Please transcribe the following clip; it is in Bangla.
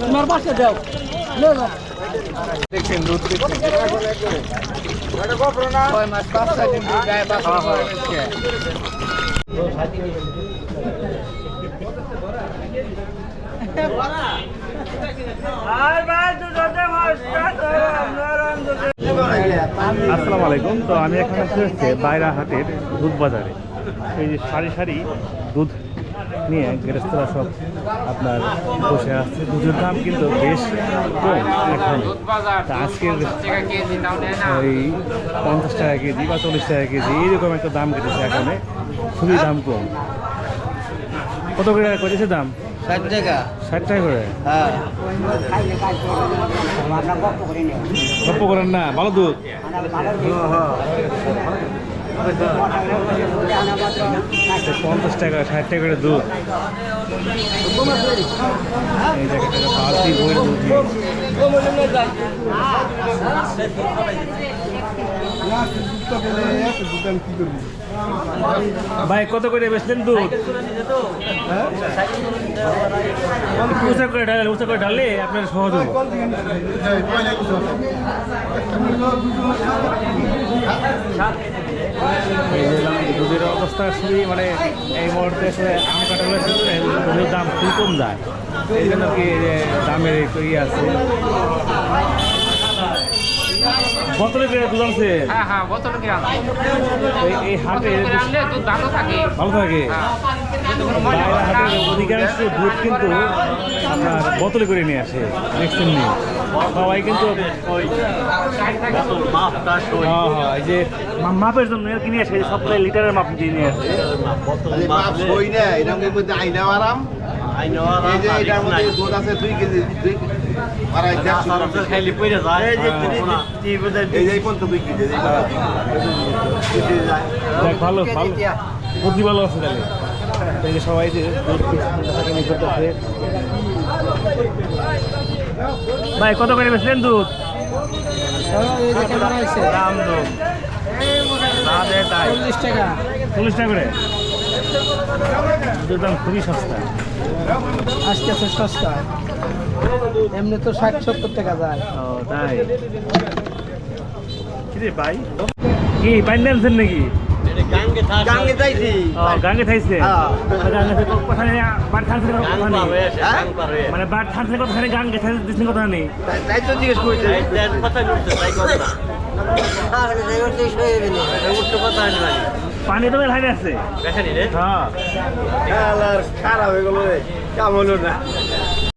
তোমার লে না দেখছেন দুধ ছয় মাস পাঁচ ছয় দিন দুধ দেয় বাছুর করে দিচ্ছে। আসসালামু আলাইকুম। তো আমি এখন আছি হচ্ছে বাইরা হাটের দুধ বাজারে। এই যে সারি সারি দুধ নিয়ে গেরস্তরা সব আপনার বসে আসছে দুধের দাম কিন্তু বেশ কম এখন। তা আজকের ওই পঞ্চাশ টাকা কেজি বা চল্লিশ টাকা কেজি এইরকম একটা দাম কেটেছে এখানে। খুবই দাম কম। কত করে করেছে দাম? ষাট টাকা। ষাট টাকা করে? হ্যাঁ। গপ্প করেন না ভালো দুধ। পঞ্চাশ টাকা ষাট টাকা করে দুধ। এই জায়গাটা ভাই কত করে বেচলেন দুধ? উঁচা করে ঢালে উঁচা করে ঢালে আপনার সহজ দুধের অবস্থা খুবই মানে এই মুহূর্তে আসলে আম কাটালে দুধের দাম খুবই কম যায়। এই জন্য কি দামের একটু ইয়ে আছে। বোতলে করে দুধ আনছে? হ্যাঁ হ্যাঁ বোতল এই- এই হাটে দুধ ভালো থাকে। ভালো থাকে? হ্যাঁ। অধিকাংশ দুধ কিন্তু আপনার বোতলে করে নিয়ে আসে দেখছেন নি সবাই কিন্তু ওই হ্যাঁ হ্যাঁ এই যে মাপের জন্য কিনে আসে সপ্তাহে লিটারের মাপ দিয়ে নিয়ে আসে। আরে বাপ সই না এরকম মধ্যে আইনা আরাম। ভালো ভালো। বুদ্ধি ভালো আছে তাহলে। সবাই যে দুধ করতেছে ভাই কত করে বেচলেন দুধ? দাম দুধ চল্লিশ টাকা চল্লিশ টাকা করে? দুধের দাম খুবই সস্তা। আজকে সস্তা। এমনি তো ষাট সত্তর টাকা যায়। ও তাই। কিরে ভাই? কি পাইন নাকি? গাঙ্গে যাইছি গাঙ্গে থাইছে। গাঙ্গে বাট? মানে বাট থাকছে কোথায় গাঙ্গে থাকছে দিছেন কোথায় নেই। তাই- তাই তো জিজ্ঞেস করছি। পানি তো লাইনে আছে হ্যাঁ। খারাপ হয়ে গেল রে। কাম হলো না।